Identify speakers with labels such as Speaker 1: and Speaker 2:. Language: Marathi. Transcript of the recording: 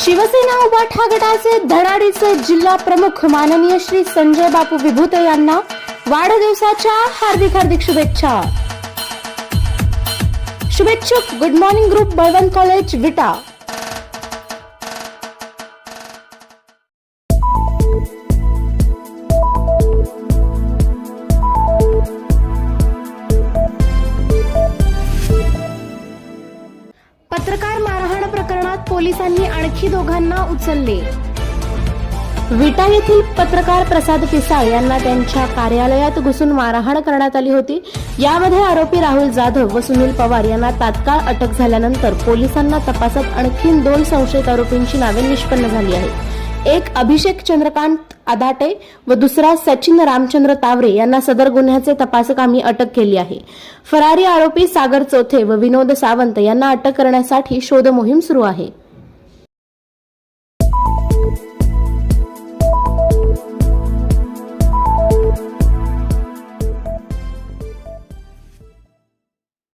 Speaker 1: शिवसेना उबाठा गटाचे धडाडीचे जिल्हा प्रमुख माननीय श्री संजय बापू विभूते यांना वाढदिवसाच्या हार्दिक हार्दिक शुभेच्छा. शुभेच्छुक good morning group Balwant college Vita पत्रकार मारहाण प्रकरणात पोलिसांनी आणखी दोघांना उचलले. विटा येथील पत्रकार प्रसाद पिसाळ यांना त्यांच्या कार्यालयात घुसून मारहाण करण्यात आली होती. यामध्ये आरोपी राहुल जाधव व सुनील पवार यांना तात्काळ अटक झाल्यानंतर पोलिसांना तपासात आणखी दोन संशयित आरोपींची नावे निष्पन्न झाली आहेत. एक अभिषेक चंद्रकांत आधाटे व दुसरा सचिन रामचंद्र तावरे यांना सदर गुन्ह्याचे तपासकामी अटक केली आहे. फरारी आरोपी सागर चौथे व विनोद सावंत यांना अटक करण्यासाठी शोध मोहीम सुरू आहे.